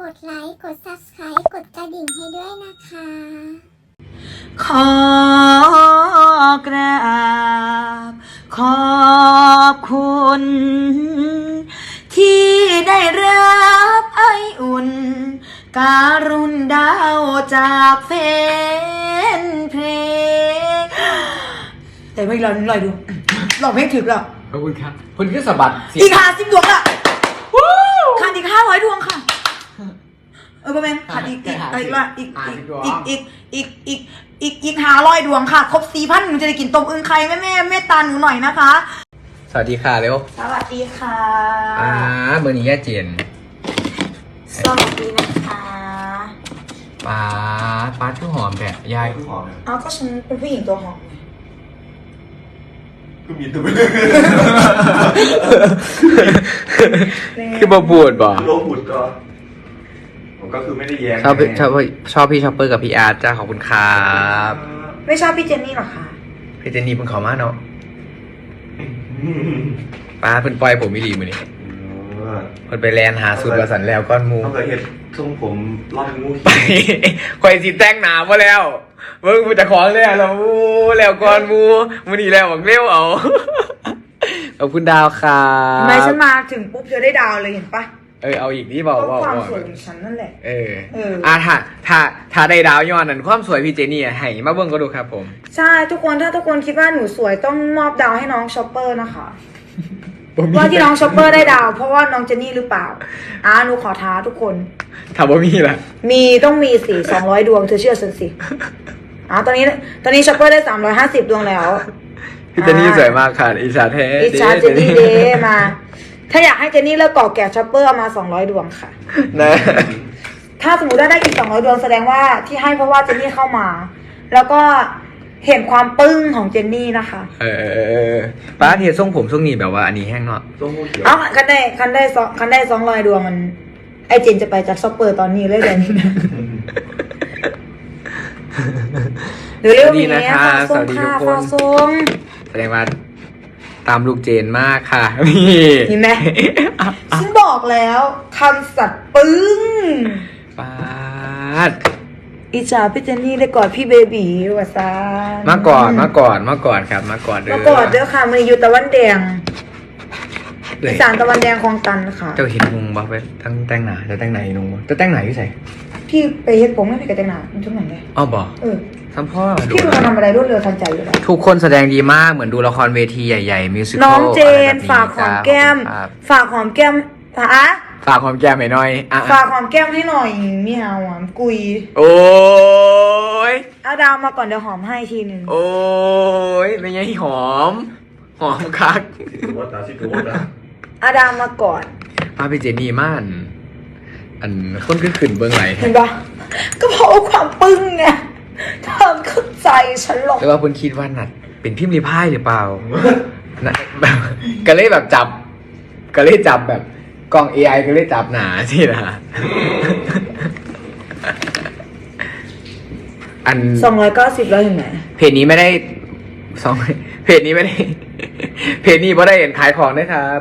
กดไลค์ กด Subscribe กดกระดิ่งให้ด้วยนะคะ ขอกราบ ขอบคุณ ที่ได้รับไออุ่น การุณดาวจากแฟนเพลง แต่ไม่รอลอยดูลองเพลงถึกแล้วขอบคุณครับคุณก็สะบัดเสียอีงกห้าสิบดวงละขาดอีกห้าร้อยดวงค่ะเอประมาณขาดอีกอีกอีกละอีกอีกอีกอีกอีกอีกอีกหาร้อยดวงค่ะ ครบสี่พันหนูจะได้กินต้มอึ่งไข่แม่แม่แม่ตาหนูหน่อยนะคะ สวัสดีค่ะเร็วสวัสดีค่ะอ่าเบอร์นี้ย่เจนสวัสดีนะคะป้าป้าชื่อหอมแบบยายชื่อหอมอ้าวก็ฉันเป็นผู้หญิงตัวหอมคือมีตัวคือมาบวชบ่ลงบวตก็ ก็คือไม่ได้แย้งชอบชอบชอบพี่ชอปเปอร์กับพี่อาร์ตจ้าขอบคุณครับไม่ชอบพี่เจนนี่หรอคะพี่เจนนี่เพิ่งเขามาเนาะป้าเพิ่นปล่อยผมไม่ดีมือนี้เพิ่นไปแลนหาสูตรประสันแล้วก้อนหมูต้องเคยเห็นทรงผมรอบเป็นงูไปคอยสิแต่งหนามาแล้วเบิ่งมือจะของแล้วแล้วอู้แล้วก่อนหมูมือนี้แล้วบอกเร็วเอาขอบคุณดาวครับไม่ฉันมาถึงปุ๊บเธอได้ดาวเลยเห็นปะ เออเอาอีกที่เพบอกราะบอกความบอกสวยของฉันนั่นแหละ เออ เออ อ่าถ้าถ้าถ้าได้ดาวย้อนนั้นความสวยพี่เจนี่อะให้มาเบิ่งก็ดูครับผม ใช่ทุกคนถ้าทุกคนคิดว่าหนูสวยต้องมอบดาวให้น้องช็อปเปอร์นะคะว่าที่น้องช็อปเปอร์ได้ดาว เพราะว่าน้องเจนนี่หรือเปล่าอ่าหนูขอท้าทุกคน ถามว่ามีละมีต้องมีสี่สองร้อยดวงเธอเชื่อฉันสิอ่าตอนนี้ตอนนี้ช็อปเปอร์ได้สามร้อยห้าสิบดวงแล้วพี่เจนี่สวยมากค่ะอิจฉาแท้อิจฉาเจนนี่เดมา ถ้าอยากให้เจนนี่เลิกก่อแก่ช็อปเปอร์เอามาสองร้อยดวงค่ะ นะ ถ้าสมมติว่าได้อีกสองร้อยดวงแสดงว่าที่ให้เพราะว่าเจนนี่เข้ามา แล้วก็เห็นความปึ้งของเจนนี่นะคะ เออเออเออป้าเทียทรงผมทรงนี้แบบว่าอันนี้แห้งเนาะทรงงูเขียวเอ้าคันได้คันได้สองคันได้สองร้อยดวงมัน ไอเจนจะไปจากช็อปเปอร์ตอนนี้เลยเดี๋ยวนี้ หรือเรียกว่าอย่างเงี้ยฟ้าส้มค่ะฟ้าส้ม แสดงว่า ตามลูกเจนมากค่ะนี่เห็นไหมฉันบอกแล้วคำสัตว์ปึ้งป้าดอิจฉาพี่เจนนี่ได้กอดพี่เบบีว่าซามาก่อนมาก่อนมาก่อนครับ มาก่อนเด้อมากอดเด้อค่ะมันอยู่ตะวันแดงเอ้ยอีสานตะวันแดงคลองตันค่ะ เจ้าเห็นนุงบ่ไปทั้งแต่งหนาจะแต่งไหนนุงบ่จะแต่งไหนพี่ใส่พี่ไปเฮ็ดผมไม่พี่กระจังหนามันทุกอย่างเลยอ้อบ่เออ ทำพ่อดูพี่เป็นคนทำอะไรรวดเร็วทันใจอยู่แล้ว ทุกคนแสดงดีมากเหมือนดูละครเวทีใหญ่ๆมิวสิควลน้องเจนฝากหอมแก้มครับฝากหอมแก้มฝากอะฝากหอมแก้มหน่อยหน่อยอะฝากหอมแก้มให้หน่อยมีหาหวานกุย โอ้ยเอาดาวมาก่อนเดี๋ยวหอมให้ทีหนึ่งโอ้ยเป็นไงหอม หอมคักตัววัดตาชิตัววัดตาเอาดาวมาก่อนมาเป็นเจนี่ม่าน อันคนขึ้นขึ้นเบื้องไหลเห็นปะก็เพราะว่าความปึ้งไง เธอเข้าใจฉันหรอก แล้วว่าเพิ่นคิดว่านัดเป็นพิมพ์รีพายหรือเปล่านะแบบก็เลยแบบจับ ก็เลยจับแบบกล้อง AI ก็เลยจับหนาสินะอันสองร้อยเก้าสิบแล้วเห็นไหมเพจนี้ไม่ได้สองเพจนี้ไม่ได้ เพจนี้ไม่ได้เห็นขายของนะครับ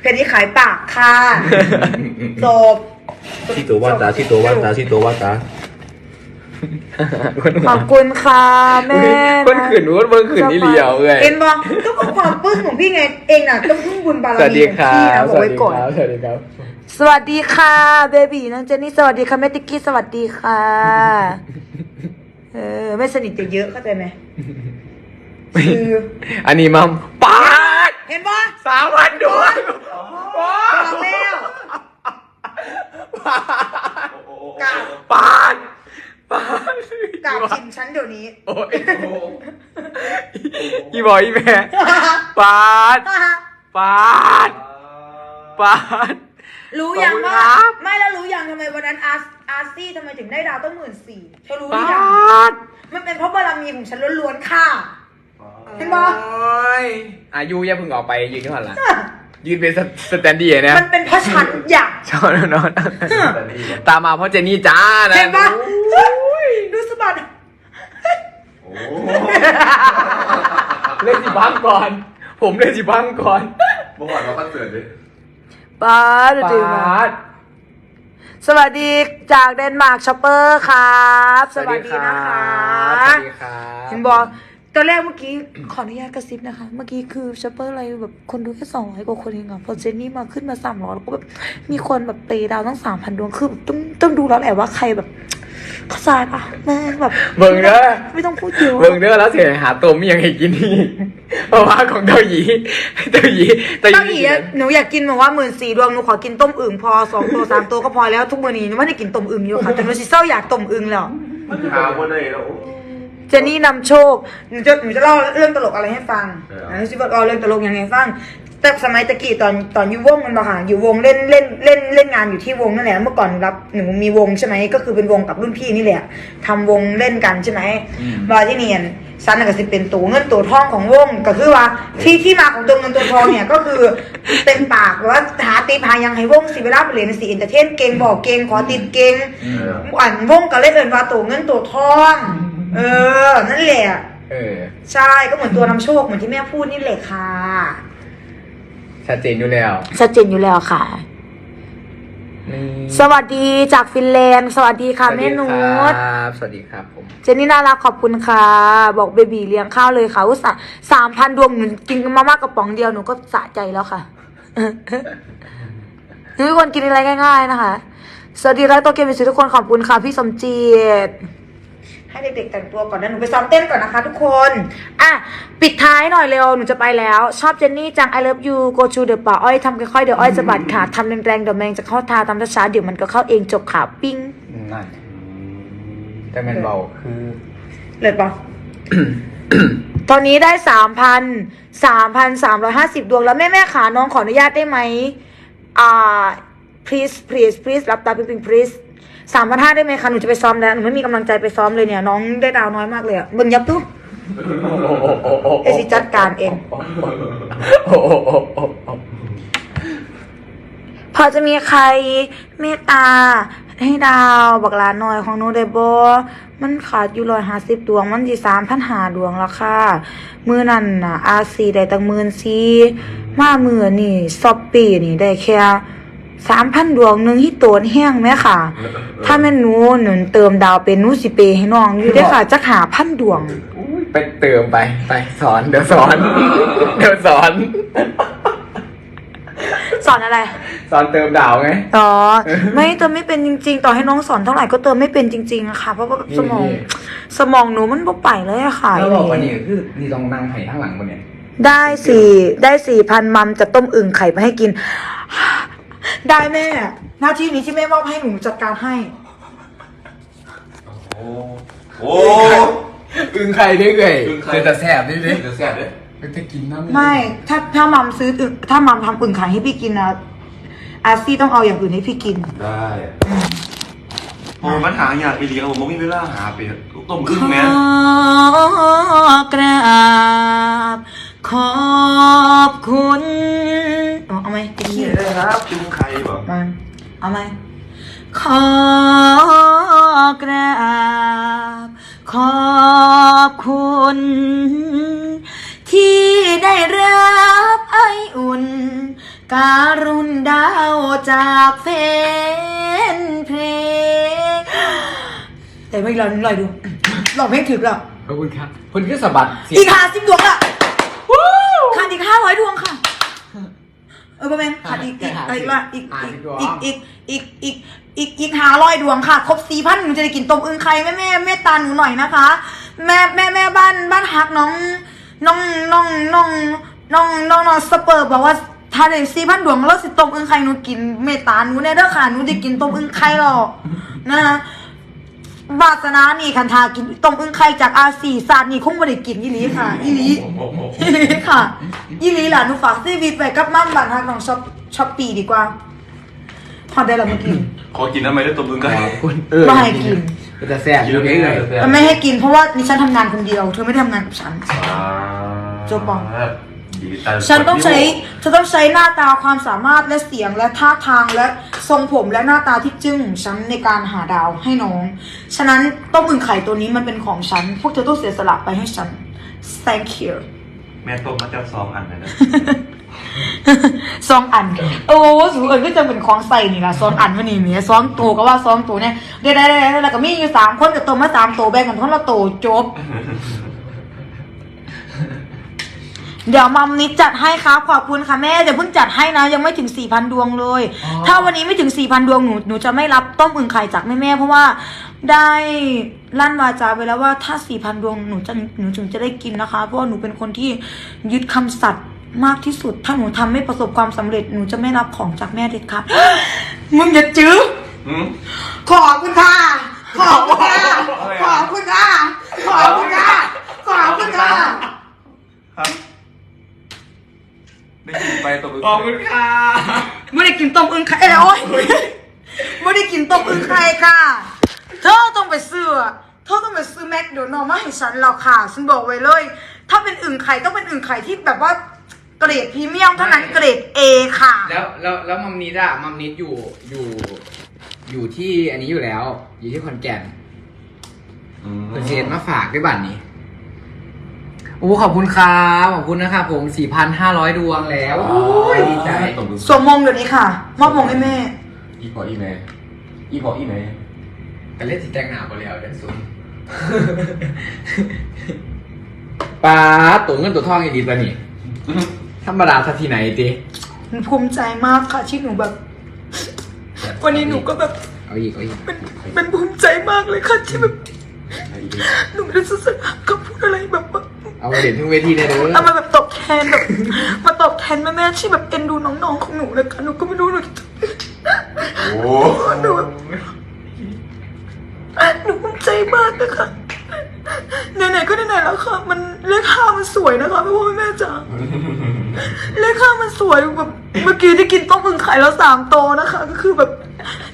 เพจนี้ขายปากค่ะจบ ชิตัววัดตาชิตัววัดตาชิตัววัดตาขอบคุณค่ะแม่คนขืนนู้นเบิ่งขืนนี่เหลียวเลยเอ็นบอกก็เพราะความปึ้งของพี่ไงเองน่ะต้องพึ่งบุญบารสวัสมีดีของครัพี่นะบบอกไว้ก่อนสวัสดีครับ สวัสดีค่ะเบบีน้องเจนนี่สวัสดีค่ะแม่ติ๊กกี้สวัสดีค่ะเออไม่สนิทจะเยอะเข้าใจไหมคืออันนี้มัมปาดเห็นปะสามพันดวงบอกแล้ว กราบปาดปาดกราบชิมฉันเดี๋ยวนี้ โอ้ยอีบอยอีแม่ปาดปาดปาดรู้ยังว่าไม่แล้วรู้ยังทำไมวันนั้นอาร์อาร์ซี่ทำไมถึงได้ดาวต้องหมื่นสี่เธอรู้หรือยังมันเป็นเพราะบารมีของฉันล้วนๆค่ะเห็นปะโอ้ยอายุอย่าเพิ่งออกไปยืนที่หันหลัง ยืนเป็นสสแตนดี้อะเนี่ยมันเป็นเพราะฉันอยาก ชอบนอนตามมาเพราะเจนนี่จ้านะเห็นปะดูสะบัดโอ้เล่นสิบังก่อน ผมเล่นสิบังก่อนเมื่อวานเราคอนเสิร์ตเลยป้าดจริงไหมปาด สวัสดีจากเดนมาร์กช็อปเปอร์ครับ สวัสดีนะคะสวัสดีครับ เห็นบอก ตอนแรกเมื่อกี้ขออนุญาตกระซิบนะคะ เมื่อกี้คือช็อปเปอร์อะไรแบบคนดูแค่สองร้อยกว่าคนเองอะพอเจนนี่มาขึ้นมาสามร้อยแล้วก็แบบมีคนแบบเปย์ดาวตั้งสามพันดวงคือแบบต้องต้องดูแล้วแหละว่าใครแบบเข้าใจปะแม่งแบบเบิ่งเด้อ ไม่ต้องพูดเยอะ เบิ่งเด้อแล้วเสียหาตัวมียังให้กินนี่เพราะว่าของเต้าหยีเต้าหยีเต้าหตั้งยีอีอะหนูอยากกินแบบว่าหมื่นสี่ดวงหนูขอกินต้มอึ่งพอสองตัวสามตัวก็พอแล้วทุกวันนี้หนูไม่ได้กินต้มอึ่งอยู่ค่ะแต่หนูสิเศร้าอยากต้มอึ่งแล้ว มันหาวันไหนแล้ว เจนนี่นำโชคหนูจะหนูจะเล่าเรื่องตลกอะไรให้ฟังเออหนูจะบอกเล่าเรื่องตลกยังไงให้ฟัง แต่สมัยตะกี้ตอนตอนอยู่วงมันบอกค่ะอยู่วงเล่นเล่นเล่นเล่นงานอยู่ที่วงนั่นแหละเมื่อก่อนหนูรับหนูมีวงใช่ไหมก็คือเป็นวงกับรุ่นพี่นี่แหละทำวงเล่นกันใช่ไหมว่าที่เนียนซันน่ะก็สิเป็นตัวเงินตัวทองของวงก็คือว่าที่ที่มาของตัวเงินตัวทองเนี่ยก็คือเต็มปากว่าหาตีพายังให้วงสิเวลาไปเรียนสิอินเตอร์เทนเก่งบอกเก่งขอติดเก่งอันวงก็เลยเอินว่าตัวเงินตัวทอง เออ นั่นแหละ เออ ใช่ ก็เหมือนตัวนำโชคเหมือนที่แม่พูดนี่แหละค่ะ ชัดเจนอยู่แล้ว ชัดเจนอยู่แล้วค่ะ นี่สวัสดีจากฟินแลนด์ สวัสดีค่ะแม่นุช ครับสวัสดีครับผม เจนนี่น่ารักขอบคุณค่ะ บอกเบบีเลี้ยงข้าวเลยค่ะอุตส่าห์สามพันดวงหนูกินมาม่ากระป๋องเดียวหนูก็สะใจแล้วค่ะหนูเป็นคนกินอะไรง่าย ๆ นะคะ สวัสดีรักตัวเกมเป็นสุดทุกคนขอบคุณค่ะ พี่สมจิต ให้เด็กๆแต่งตัวก่อนนะหนูไปซ้อมเต้นก่อนนะคะทุกคนอะปิดท้ายหน่อยเร็วหนูจะไปแล้ว ชอบเจนนี่จัง I love you go to the ป่าอ้อยทำค่อยๆเดี๋ยวอ้อยจะบาดขาทำแรงๆเดี๋ยวแมงจะเข้าทาทำช้าๆเดี๋ยวมันก็เข้าเองจบขาปิ้งนั่นแต่แมนเบาคือเลยปะตอนนี้ได้สามพันสามพันสามร้อยห้าสิบดวงแล้วแม่แม่ขาน้องขออนุญาตได้ไหมอ่า please please please รับตาปิงปิง please สามพันห้าได้ไหมคะหนูจะไปซ้อมแล้วหนูไม่มีกำลังใจไปซ้อมเลยเนี่ย น้องได้ดาวน้อยมากเลยอะเบิ่งยับตู้เอซิจัดการเองโอ้โหพอจะมีใครเมตตา ให้ดาวบักหลานหน่อยของหนูได้บ่มันขาดอยู่ร้อยห้าสิบดวง มันที่สามพันหาดวงแล้วค่ะ มือนั่นน่ะอาซีได้ตั้งหมื่นซีมามือนี่ซอปปี้นี่ได้แค่ สามพันดวงหนึ่งที่โตนแห้งไหมค่ะ ถ้าแม่นหนูหนุนเติมดาวเป็นหนูสิเปย์ให้น้องอยู่ได้อค่ะจักหาพันดวง อุ๊ยไปเติมไป ไปสอน เดี๋ยวสอน เดี๋ยวสอน สอนอะไร สอนเติมดาวไง อ๋อ ไม่เติมไม่เป็นจริง ๆ ต่อให้น้องสอนเท่าไหร่ก็เติมไม่เป็นจริง ๆอะค่ะ เพราะว่าสมอง นี่ สมองหนูมันบ่ไปเลยอะค่ะ แล้วบอกว่านี่คือนี่ต้องนั่งไห้ข้างหลังบนเนี่ย ได้สี่ได้สี่พันมัมจะต้มอึ่งไข่มาให้กิน ได้แม่ หน้าที่นี้ที่แม่มอบให้หนูจัดการให้ โอ้โอ้อึงไข่ได้เลยอึ่งไข่เจอแต่แสบนี่ดิเดี๋ยวแซ่บเลยมันจะกินน้ำไม่ ถ้าถ้ามัมซื้ออึ่งถ้ามัมทำอึ่งไข่ให้พี่กินนะอาซี่ต้องเอาอย่างอื่นให้พี่กิน ได้โอ้มันหาอยากไปเลี้ยงผมไม่มีเวลาหาไปต้มอึ่งแม่ขอกราบขอบคุณ เอาเอาไหมกินนี่นี่เลยครับจุ่มไข่บ่มา เอาไหมขอกราบ ขอบคุณ ที่ได้รับไออุ่น การุณดาวจากแฟนเพลงแต่ไม่รอลอยดูหลอกเพลงถึกแล้วขอบคุณครับคุณคือสะบัดเสียอีงกห้าสิบดวงอะขาดอีกห้าร้อยดวงค่ะ เออประมาณขาดอีกอีกอะไรอีกละอีกอีกอีกอีกอีกอีกอีกห้าร้อยดวงค่ะ ครบสี่พันหนูจะได้กินต้มอึ่งไข่แม่แม่แม่ตาหนูหน่อยนะคะ แม่แม่แม่บ้านบ้านฮักน้องน้องน้องน้องน้องน้องน้องสเปิร์บอกว่าถ้าได้สี่พันดวงแล้วสิต้มอึ่งไข่หนูกินเมตตาหนูแน่เด้อค่ะหนูจะกินต้มอึ่งไข่หรอกนะคะ วาสนานี่คันทากินต้มอึ่งไข่จากอาซีศาสตร์นี่คงไม่ได้กินอีหลีค่ะอีหลีอีหลีค่ะอีหลีล่ะหนูฝากชีวิตไว้กับมั่มบ้านฮักน้องช็อปช็อปปีดีกว่าพอได้แล้วเมื่อกี้ขอกินทำไมได้ต้มอึ่งไก่ขอบคุณเออไม่ให้กินมันจะแสบอยู่นี่เลยมันไม่ให้กินเพราะว่านี่ฉันทำงานคนเดียว เธอไม่ได้ทำงานกับฉันจบปะดีตาฉันต้องใช้ฉันต้องใช้หน้าตาความสามารถและเสียงและท่าทางและ ทรงผมและหน้าตาที่จึ้งของฉันในการหาดาวให้น้อง ฉะนั้นต้มอึ่งไข่ตัวนี้มันเป็นของฉัน พวกเธอต้องเสียสละไปให้ฉัน thank you แม่ต้มมาจากสองอันเลยนะสองอัน โอ้สูเอิญก็จะเป็นของใส่นี่ละสองอันวันนี้เมียสองตัวก็ว่าสองตัวเนี่ยเดี๋ยวได้ได้ได้แล้วก็มีอยู่สามคนกับตัวมาสามตัวแบ่งกันคนละตัวจบ เดี๋ยวมัมนิดจัดให้ครับขอบคุณค่ะแม่เดี๋ยวเพิ่งจัดให้นะยังไม่ถึงสี่พันดวงเลยถ้าวันนี้ไม่ถึงสี่พันดวงหนูหนูจะไม่รับต้มอึ่งไข่จากแม่แม่ๆเพราะว่าได้ลั่นวาจาไปแล้วว่าถ้าสี่พันดวงหนูจะหนูถึงจะได้กินนะคะ เพราะว่าหนูเป็นคนที่ยึดคำสัตย์มากที่สุด ถ้าหนูทำไม่ประสบความสำเร็จหนูจะไม่รับของจากแม่เด็ดขาด มึงอย่าจื้ออืม ขอบคุณค่ะ ขอบคุณค่ะขอบคุณค่ะ ขอบคุณค่ะ ขอบคุณค่ะ ครับ ได้กินไปตบมือขอบคุณค่ะไม่ได้กินต้มอึ่งไข่เอ้ยโอ๊ยไม่ได้กินต้มอึ่งไข่ค่ะ เธอต้องไปซื้อเธอต้องไปซื้อแม็กโดนัลด์มาให้ฉันแล้วค่ะ ฉันบอกไว้เลย ถ้าเป็นอึ่งไข่ต้องเป็นอึ่งไข่ที่แบบว่าเกรดพรีเมียมเท่านั้นเกรดเอค่ะ แล้วแล้วแล้วมัมนิดอะมัมนิดอยู่อยู่ อยู่ที่อันนี้อยู่แล้ว อยู่ที่ขอนแก่นอืมเปอร์เซ็นต์มาฝากด้วยบัตรนี้ โอ้ขอบคุณครับขอบคุณนะครับผม4,500 ดวงแล้วโอ้ยดีใจตบมือสวมมงเดี๋ยวนี้ค่ะ มอบมงให้แม่ อีพออีแม่อีพออีแม่กันเล่นสีแตงหนาไปแล้วเดันสุนปลาตัวเงินตัวทองอย่างดีตัวนี้ธรรมดาทัทีไหนตีภูมิใจมากค่ะที่หนูแบบ วันนี้หนูก็แบบเอาอีกเอาอีกเป็นเป็นภูมิใจมากเลยค่ะที่แบบหนูไม่ได้สื่อสารคำพูดอะไรแบบว่า เอาไปเด่นทุกเวทีเลยเด้อเอามาแบบตอบแทนแบบ มาตอบแทนแม่ๆที่แบบเอ็นดูน้องๆของหนูเลยค่ะหนูก็ไม่รู้หนูจะโอ้หนูแบบหนูภูมิใจมากนะคะไหนๆก็ไหนๆแล้วค่ะ มันเลขห้ามันสวยนะคะพ่อแม่จ๋าเลขห้ามันสวยแบบเมื่อกี้ที่กินต้มอึ่งไข่แล้วสามโตนะคะ ก็คือแบบ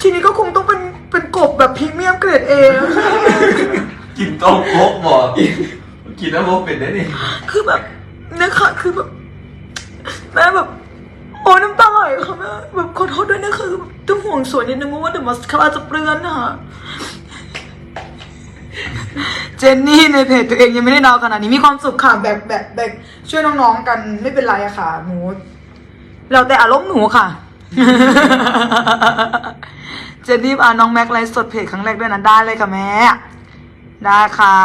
ทีนี้ก็คงต้องเป็นเป็นกบแบบพรีเมียมเกรดเอนะคะกินต้มโคกบ่ กินน้ำโมเป็ดได้นี่คือแบบเนี่ยค่ะคือแบบแม่แบบโอ้น้ำตาไหลค่ะแม่แบบขอโทษด้วยนะคะคือแบบต้องห่วงสวยนิดนึงเพราะว่าเดี๋ยวมัสคาร่าจะเปลือนนะคะเจนนี่ในเพจตัวเองยังไม่ได้ดาวขนาดนี้มีความสุขค่ะแบบแบบแบบช่วยน้องๆกันไม่เป็นไรอะค่ะหนูเราแต่อารมณ์หนูค่ะ เจนนี่อ่าน้องแม็กไลฟ์สดเพจครั้งแรกด้วยนะได้เลยค่ะแม่ ได้ค่ะ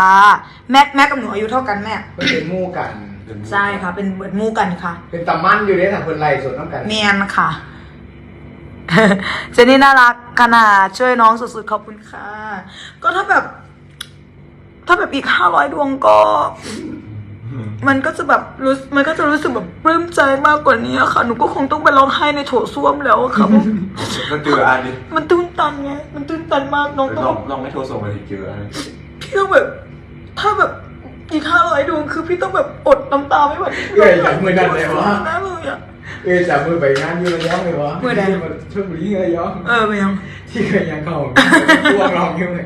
แม็กแม็กกับหนูอายุเท่ากันแม่มันเป็นหมู่กันใช่ค่ะ เป็นเหมือนหมู่กันค่ะ เป็นตำมันอยู่ในถังคนไรส่วนน้ำกันเมียนค่ะ เจนนี่น่ารักขนาดช่วยน้องสุดๆขอบคุณค่ะ ก็ถ้าแบบ ถ้าแบบอีกห้าร้อยดวงก็ มันก็จะแบบรู้มันก็จะรู้สึกแบบปลื้มใจมากกว่านี้อะค่ะ หนูก็คงต้องไปร้องไห้ในโถส้วมแล้วอะค่ะก็เจออันนี้มันตื้นตันไง มันตื้นตันมากน้องต้องลแบองบลองไม่โทรส่งมาดิเจออันนี้ พี่ต้องแบบ ถ้าแบบอีกห้าร้อยดวงคือพี่ต้องแบบอดน้ำตาไม่ไหวเอ้ยจับมือกันเลยวะแน่เลยอะเอ้ยจับมือไปงานอยูระยองเลยวะมือใดช่วงบุรีระยองเออไปยัง ที่เคยยังเข้าพวกเราอยู่เลย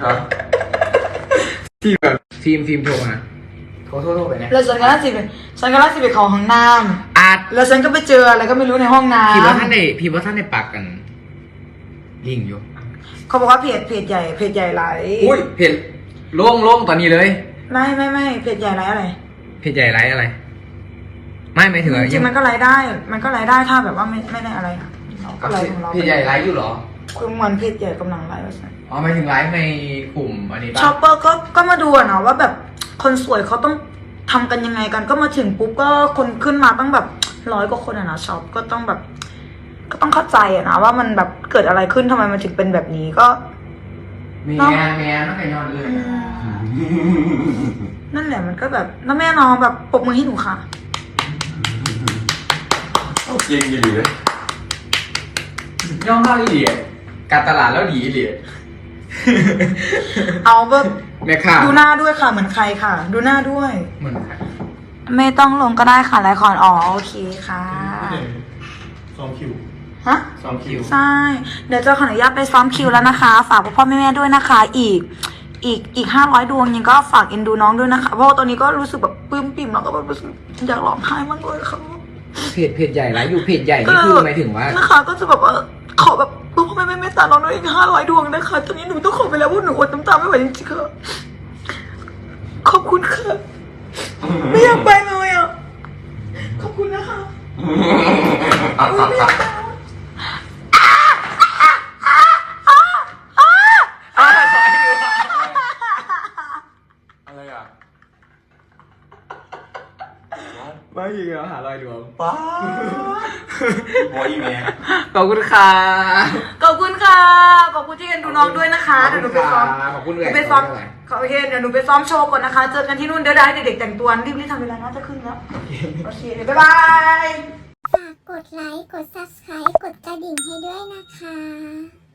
ครับที่แบบฟิล์มฟิล์มโทรมาโทรโทรโทรไปนะแล้วฉันก็ล่าสิไปฉันก็ล่าสิไปเขาห้องน้อาจำแล้วฉันก็ไปเจออะไรก็ไม่รู้ในห้องน้พี่ว่าท่านในพี่ว่าท่านในปักกัน ลิงอยู่ำ เขาบอกว่าเพจเพจใหญ่เพจใหญ่ไลฟ์อุ้ยเพจโล่งโล่งตอนนี้เลย ไม่ไม่ไม่เพจใหญ่ไลฟ์อะไรเพจใหญ่ไลฟ์อะไร ไม่ไม่ถึงจริงๆมันก็ไลฟ์ได้ มันก็ไลฟ์ได้ถ้าแบบว่าไม่ไม่ได้อะไรอะเราก็ไลฟ์ของเราเพจใหญ่ไลฟ์อยู่เหรอคือมันเพจใหญ่กำลังไลฟ์ว่าซั่นอ๋อหมายถึงไลฟ์ในกลุ่มอันนี้ชอป่ะปเปอร์ก็ก็มาดูอะนะว่าแบบคนสวยเขาต้องทำกันยังไงกันก็มาถึงปุ๊บก็คนขึ้นมาตั้งแบบร้อยกว่าคนอะนะช็อปก็ต้องแบบ ก็ต้องเข้าใจอะนะว่ามันแบบเกิดอะไรขึ้นทำไมมันถึงเป็นแบบนี้ก็แมนแมนต้องไปนอนเลยนั่นแหละมันก็แบบแล้วแม่น้องแบบปรบมือให้หนูค่ะจริงอยู่เลยย่องเข้าอีเหลียการตลาดแล้วดีอีเหลียเอาแบบแม่ค่ะดูหน้าด้วยค่ะเหมือนใครค่ะ ดูหน้าด้วย เหมือนใครไม่ต้องลงก็ได้ค่ะไลฟ์คอนอ๋อโอเคค่ะซ้อมคิว ฮะ ซ้อมคิว ใช่ เดี๋ยวจะขออนุญาตไปซ้อมคิวแล้วนะคะ ฝากพ่อพ่อแม่แม่ด้วยนะคะ อีก อีก อีกห้าร้อยดวงยังก็ฝากเอ็นดูน้องด้วยนะคะ เพราะว่าตอนนี้ก็รู้สึกแบบปลื้มปิ่มแล้วก็แบบรู้สึกอยากร้องไห้มากเลยค่ะเพจเพจใหญ่ไลฟ์อยู่เพจใหญ่นี่คือหมายถึงว่า นะคะ ก็จะแบบว่าขอแบบพ่อพ่อแม่แม่เมตตาน้องด้วยอีกห้าร้อยดวงนะคะ ตอนนี้หนูต้องขอไปแล้วเพราะหนูอดน้ำตาไม่ไหวจริงๆค่ะ ขอบคุณค่ะ ไม่อยากไปเลยอะ ขอบคุณอะขอให้ดู อะไรอะ ไม่ยิงแล้วหารอยดวงป้าบอยอีเมลขอบคุณค่ะขอบคุณค่ะ ขอบคุณที่เอ็นดูน้องด้วยนะคะเดี๋ยวหนูไปซ้อมขอบคุณหเลนูยไปซ้อมขอโอเคเดี๋ยวหนูไปซ้อมโชว์ก่อนนะคะ เจอกันที่นู่นเดี๋ยวได้เด็กๆแต่งตัวรีบๆทำเวลาน่าจะขึ้นแล้วโอเคบ๊ายบายฝากกดไลค์ กด subscribe กดกระดิ่งให้ด้วยนะคะ